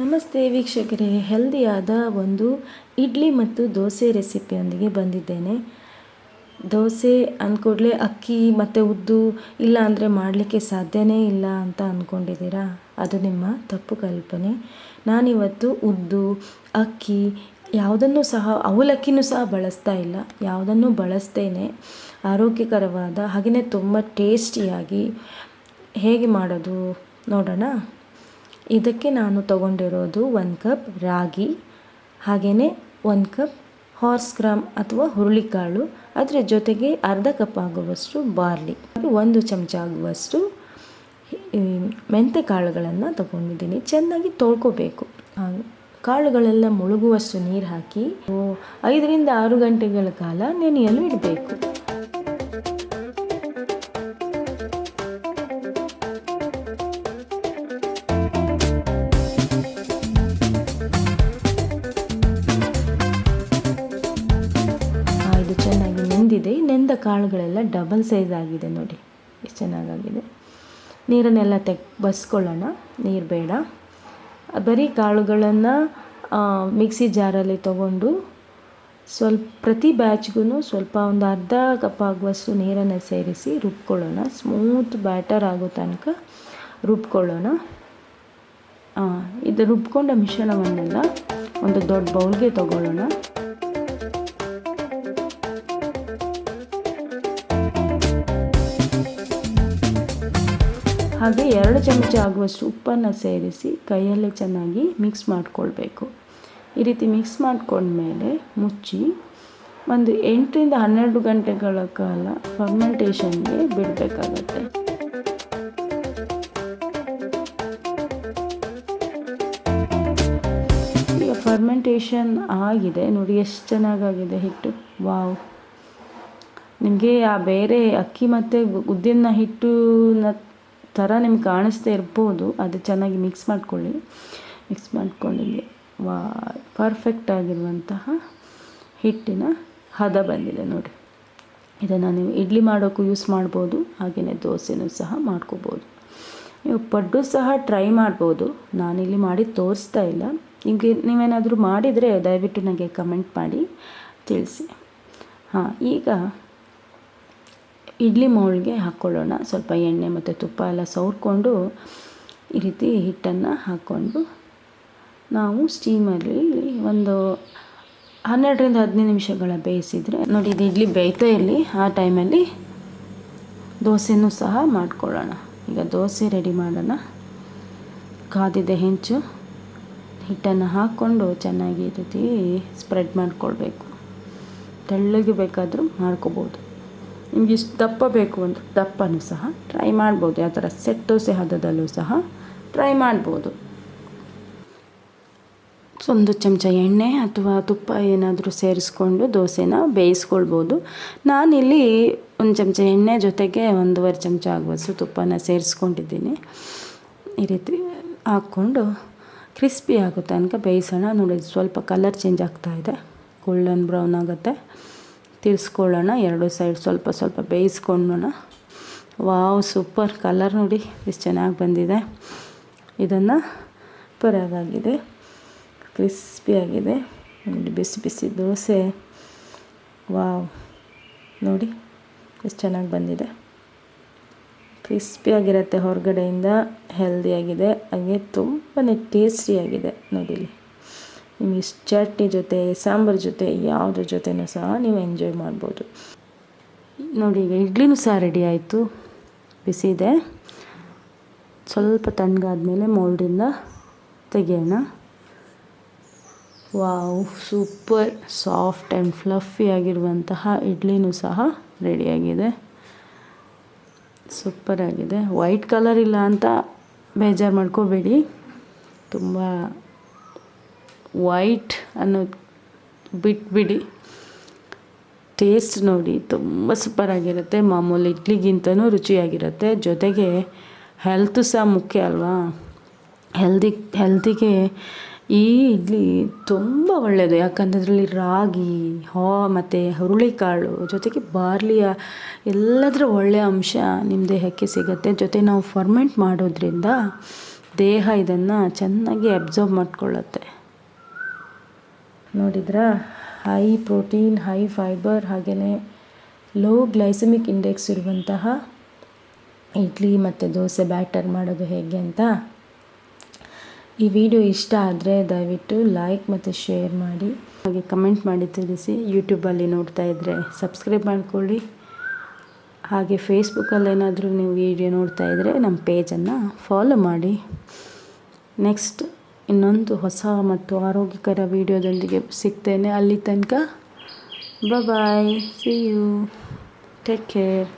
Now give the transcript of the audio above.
ನಮಸ್ತೆ ವೀಕ್ಷಕರೇ, ಹೆಲ್ದಿಯಾದ ಒಂದು ಇಡ್ಲಿ ಮತ್ತು ದೋಸೆ ರೆಸಿಪಿಯೊಂದಿಗೆ ಬಂದಿದ್ದೇನೆ. ದೋಸೆ ಅಂದ್ಕೂಡಲೇ ಅಕ್ಕಿ ಮತ್ತು ಉದ್ದು ಇಲ್ಲ ಅಂದರೆ ಮಾಡಲಿಕ್ಕೆ ಸಾಧ್ಯವೇ ಇಲ್ಲ ಅಂತ ಅಂದ್ಕೊಂಡಿದ್ದೀರಾ ಅದು ನಿಮ್ಮ ತಪ್ಪು ಕಲ್ಪನೆ. ನಾನಿವತ್ತು ಉದ್ದು, ಅಕ್ಕಿ ಯಾವುದನ್ನು ಸಹ ಅವಲಕ್ಕಿನೂ ಸಹ ಬಳಸ್ತಾ ಇಲ್ಲ. ಯಾವುದನ್ನು ಬಳಸ್ತೇನೆ. ಆರೋಗ್ಯಕರವಾದ ಹಾಗೆಯೇ ತುಂಬ ಟೇಸ್ಟಿಯಾಗಿ ಹೇಗೆ ಮಾಡೋದು ನೋಡೋಣ. ಇದಕ್ಕೆ ನಾನು ತಗೊಂಡಿರೋದು ಒಂದು ಕಪ್ ರಾಗಿ ಹಾಗೆಯೇ ಒಂದು ಕಪ್ ಹಾರ್ಸ್ ಗ್ರಾಮ್ ಅಥವಾ ಹುರುಳಿಕಾಳು. ಅದರ ಜೊತೆಗೆ ಅರ್ಧ ಕಪ್ ಆಗುವಷ್ಟು ಬಾರ್ಲಿ ಒಂದು ಚಮಚ ಆಗುವಷ್ಟು ಮೆಂತೆ ಕಾಳುಗಳನ್ನು ತಗೊಂಡಿದ್ದೀನಿ. ಚೆನ್ನಾಗಿ ತೊಳ್ಕೊಬೇಕು. ಕಾಳುಗಳೆಲ್ಲ ಮುಳುಗುವಷ್ಟು ನೀರು ಹಾಕಿ ಐದರಿಂದ ಆರು ಗಂಟೆಗಳ ಕಾಲ ನೆನೆಯಲು ಇಡಬೇಕು. ನೆಂದಿದೆ ನೆಂದ ಕಾಳುಗಳೆಲ್ಲ ಡಬಲ್ ಸೈಜ್ ಆಗಿದೆ ನೋಡಿ. ಎಷ್ಟು ಚೆನ್ನಾಗಾಗಿದೆ. ನೀರನ್ನೆಲ್ಲ ತೆಗ್, ಬಸ್ಕೊಳ್ಳೋಣ. ನೀರು ಬೇಡ. ಬರೀ ಕಾಳುಗಳನ್ನು ಮಿಕ್ಸಿ ಜಾರಲ್ಲಿ ತಗೊಂಡು ಸ್ವಲ್ಪ ಪ್ರತಿ ಬ್ಯಾಚ್ಗೂ ಸ್ವಲ್ಪ ಒಂದು ಅರ್ಧ ಕಪ್ ಆಗುವಷ್ಟು ನೀರನ್ನು ಸೇರಿಸಿ ರುಬ್ಕೊಳ್ಳೋಣ. ಸ್ಮೂತ್ ಬ್ಯಾಟರ್ ಆಗೋ ತನಕ ರುಬ್ಕೊಳ್ಳೋಣ. ಇದು ರುಬ್ಕೊಂಡ ಮಿಶ್ರಣವನ್ನೆಲ್ಲ ಒಂದು ದೊಡ್ಡ ಬೌಲ್ಗೆ ತಗೊಳ್ಳೋಣ. ಹಾಗೆ ಎರಡು ಚಮಚ ಆಗುವಷ್ಟು ಉಪ್ಪನ್ನು ಸೇರಿಸಿ ಕೈಯಲ್ಲೇ ಚೆನ್ನಾಗಿ ಮಿಕ್ಸ್ ಮಾಡಿಕೊಳ್ಬೇಕು. ಈ ರೀತಿ ಮಿಕ್ಸ್ ಮಾಡ್ಕೊಂಡ್ಮೇಲೆ ಮುಚ್ಚಿ ಒಂದು ಎಂಟರಿಂದ ಹನ್ನೆರಡು ಗಂಟೆಗಳ ಕಾಲ ಫರ್ಮೆಂಟೇಷನ್ಗೆ ಬಿಡಬೇಕಾಗತ್ತೆ. ಈಗ ಫರ್ಮೆಂಟೇಷನ್ ಆಗಿದೆ. ನೋಡಿ ಎಷ್ಟು ಚೆನ್ನಾಗಾಗಿದೆ ಹಿಟ್ಟು. ವಾವ್. ನಿಮಗೆ ಆ ಬೇರೆ ಅಕ್ಕಿ ಮತ್ತು ಉದ್ದಿನ ಹಿಟ್ಟಿನ ಥರ ನಿಮ್ಗೆ ಕಾಣಿಸ್ತಾ ಇರ್ಬೋದು, ಅದು ಚೆನ್ನಾಗಿ ಮಿಕ್ಸ್ ಮಾಡ್ಕೊಳ್ಳಿ. ಮಿಕ್ಸ್ ಮಾಡ್ಕೊಂಡಿದ್ದೆ. ವಾ ಪರ್ಫೆಕ್ಟ್ ಆಗಿರುವಂತಹ ಹಿಟ್ಟಿನ ಹದ ಬಂದಿದೆ ನೋಡಿ. ಇದನ್ನು ನೀವು ಇಡ್ಲಿ ಮಾಡೋಕ್ಕೂ ಯೂಸ್ ಮಾಡ್ಬೋದು ಹಾಗೆಯೇ ದೋಸೆನೂ ಸಹ ಮಾಡ್ಕೋಬೋದು. ನೀವು ಪಡ್ಡು ಸಹ ಟ್ರೈ ಮಾಡ್ಬೋದು. ನಾನಿಲ್ಲಿ ಮಾಡಿ ತೋರಿಸ್ತಾ ಇಲ್ಲ. ನಿಮಗೆ ನೀವೇನಾದರೂ ಮಾಡಿದರೆ ದಯವಿಟ್ಟು ನನಗೆ ಕಮೆಂಟ್ ಮಾಡಿ, ತಿಳಿಸಿ. ಹಾಂ, ಈಗ ಇಡ್ಲಿ ಮೌಲ್ಗೆ ಹಾಕ್ಕೊಳ್ಳೋಣ. ಸ್ವಲ್ಪ ಎಣ್ಣೆ ಮತ್ತು ತುಪ್ಪ ಎಲ್ಲ ಸವರ್ಕೊಂಡು ಈ ರೀತಿ ಹಿಟ್ಟನ್ನು ಹಾಕ್ಕೊಂಡು ನಾವು ಸ್ಟೀಮಲ್ಲಿ ಒಂದು ಹನ್ನೆರಡರಿಂದ ಹದಿನೈದು ನಿಮಿಷಗಳ ಬೇಯಿಸಿದರೆ ನೋಡಿ ಇದು ಇಡ್ಲಿ ಬೇಯ್ತಾ ಇರಲಿ. ಆ ಟೈಮಲ್ಲಿ ದೋಸೆನೂ ಸಹ ಮಾಡ್ಕೊಳ್ಳೋಣ. ಈಗ ದೋಸೆ ರೆಡಿ ಮಾಡೋಣ. ಕಾದಿದೆ ಹೆಂಚು ಹಿಟ್ಟನ್ನು ಹಾಕ್ಕೊಂಡು ಚೆನ್ನಾಗಿ ರೀತಿ ಸ್ಪ್ರೆಡ್ ಮಾಡಿಕೊಳ್ಬೇಕು. ತೆಳ್ಳಗೆ ಬೇಕಾದರೂ ಮಾಡ್ಕೋಬೋದು. ನಿಮ್ಗೆ ಇಷ್ಟು ದಪ್ಪ ಬೇಕು ಅಂದರೆ ದಪ್ಪನೂ ಸಹ ಟ್ರೈ ಮಾಡ್ಬೋದು. ಯಾವ ಥರ ಸೆಟ್ ದೋಸೆ ಹದದಲ್ಲೂ ಸಹ ಟ್ರೈ ಮಾಡ್ಬೋದು. ಒಂದು ಚಮಚ ಎಣ್ಣೆ ಅಥವಾ ತುಪ್ಪ ಏನಾದರೂ ಸೇರಿಸ್ಕೊಂಡು ದೋಸೆನ ಬೇಯಿಸ್ಕೊಳ್ಬೋದು. ನಾನಿಲ್ಲಿ ಒಂದು ಚಮಚ ಎಣ್ಣೆ ಜೊತೆಗೆ ಒಂದೂವರೆ ಚಮಚ ಆಗುವಷ್ಟು ತುಪ್ಪನ ಸೇರಿಸ್ಕೊಂಡಿದ್ದೀನಿ. ಈ ರೀತಿ ಹಾಕ್ಕೊಂಡು ಕ್ರಿಸ್ಪಿ ಆಗೋ ತನಕ ಬೇಯಿಸೋಣ. ನೋಡಿ, ಸ್ವಲ್ಪ ಕಲರ್ ಚೇಂಜ್ ಆಗ್ತಾ ಇದೆ. ಗೋಲ್ಡನ್ ಬ್ರೌನ್ ಆಗುತ್ತೆ. ತಿರ್ಸ್ಕೊಳ್ಳೋಣ ಎರಡು ಸೈಡ್ ಸ್ವಲ್ಪ ಸ್ವಲ್ಪ ಬೇಯಿಸ್ಕೊಳ್ಳೋಣ ವಾವ್, ಸೂಪರ್. ಕಲರ್ ನೋಡಿ, ಎಷ್ಟು ಚೆನ್ನಾಗಿ ಬಂದಿದೆ. ಇದನ್ನು ಪರವಾಗಿದೆ ಕ್ರಿಸ್ಪಿಯಾಗಿದೆ ನೋಡಿ ಬಿಸಿ ಬಿಸಿ ದೋಸೆ. ವಾವ್. ನೋಡಿ, ಎಷ್ಟು ಚೆನ್ನಾಗಿ ಬಂದಿದೆ. ಕ್ರಿಸ್ಪಿಯಾಗಿರುತ್ತೆ ಹೊರಗಡೆಯಿಂದ. ಹೆಲ್ದಿಯಾಗಿದೆ ಹಾಗೆ ತುಂಬಾ ಟೇಸ್ಟಿಯಾಗಿದೆ ನೋಡಿ ಇಲ್ಲಿ. ನಿಮಗೆ ಚಟ್ನಿ ಜೊತೆ, ಸಾಂಬಾರು ಜೊತೆ, ಯಾವುದ್ರ ಜೊತೆನೂ ಸಹ ನೀವು ಎಂಜಾಯ್ ಮಾಡ್ಬೋದು. ನೋಡಿ, ಈಗ ಇಡ್ಲಿನೂ ಸಹ ರೆಡಿ ಆಯಿತು. ಬಿಸಿ ಇದೆ. ಸ್ವಲ್ಪ ತಣ್ಣಗಾದ್ಮೇಲೆ ಮೋಲ್ಡಿಂದ ತೆಗೆಯೋಣ. Wow super soft and fluffy ಆಗಿರುವಂತಹ ಇಡ್ಲಿನೂ ಸಹ ರೆಡಿಯಾಗಿದೆ ಸೂಪರ್ ಆಗಿದೆ. ವೈಟ್ ಕಲರ್ ಇಲ್ಲ ಅಂತ ಬೇಜಾರು ಮಾಡ್ಕೋಬೇಡಿ. ತುಂಬ ವೈಟ್ ಅನ್ನೋದು ಬಿಟ್ಬಿಡಿ ಟೇಸ್ಟ್ ನೋಡಿ ತುಂಬ ಸೂಪರಾಗಿರುತ್ತೆ ಮಾಮೂಲಿ ಇಡ್ಲಿಗಿಂತನೂ ರುಚಿಯಾಗಿರುತ್ತೆ. ಜೊತೆಗೆ ಹೆಲ್ತು ಸಹ ಮುಖ್ಯ ಅಲ್ವಾ? ಹೆಲ್ದಿ ಹೆಲ್ತಿಗೆ ಈ ಇಡ್ಲಿ ತುಂಬ ಒಳ್ಳೆಯದು ಯಾಕಂದರೆ ಅದರಲ್ಲಿ ರಾಗಿ, ಹಾ, ಮತ್ತು ಹುರುಳಿಕಾಳು, ಜೊತೆಗೆ ಬಾರ್ಲಿಯ ಎಲ್ಲದರ ಒಳ್ಳೆಯ ಅಂಶ ನಿಮ್ಮ ದೇಹಕ್ಕೆ ಸಿಗುತ್ತೆ. ಜೊತೆ ನಾವು ಫರ್ಮೆಂಟ್ ಮಾಡೋದ್ರಿಂದ ದೇಹ ಇದನ್ನು ಚೆನ್ನಾಗಿ ಅಬ್ಸರ್ವ್ ಮಾಡ್ಕೊಳ್ಳುತ್ತೆ. ನೋಡಿದ್ರಾ? ಹೈ ಪ್ರೋಟೀನ್, ಹೈ ಫೈಬರ್ ಹಾಗೆಯೇ ಲೋ ಗ್ಲೈಸಮಿಕ್ ಇಂಡೆಕ್ಸ್ ಇರುವಂತಹ ಇಡ್ಲಿ ಮತ್ತು ದೋಸೆ ಬ್ಯಾಟರ್ ಮಾಡೋದು ಹೇಗೆ ಅಂತ ಈ ವಿಡಿಯೋ ಇಷ್ಟ ಆದರೆ ದಯವಿಟ್ಟು ಲೈಕ್ ಮತ್ತು ಶೇರ್ ಮಾಡಿ. ಹಾಗೆ ಕಮೆಂಟ್ ಮಾಡಿ ತಿಳಿಸಿ. ಯೂಟ್ಯೂಬಲ್ಲಿ ನೋಡ್ತಾ ಇದ್ದರೆ ಸಬ್ಸ್ಕ್ರೈಬ್ ಮಾಡಿಕೊಳ್ಳಿ. ಹಾಗೆ ಫೇಸ್ಬುಕ್ಕಲ್ಲಿ ಏನಾದರೂ ನೀವು ವಿಡಿಯೋ ನೋಡ್ತಾ ಇದ್ದರೆ ನಮ್ಮ ಪೇಜನ್ನು ಫಾಲೋ ಮಾಡಿ. ನೆಕ್ಸ್ಟ್ ಇನ್ನೊಂದು ಹೊಸ ಮತ್ತು ಆರೋಗ್ಯಕರ ವಿಡಿಯೋದೊಂದಿಗೆ ಸಿಗ್ತೇನೆ. ಅಲ್ಲಿ ತನಕ bye see you take care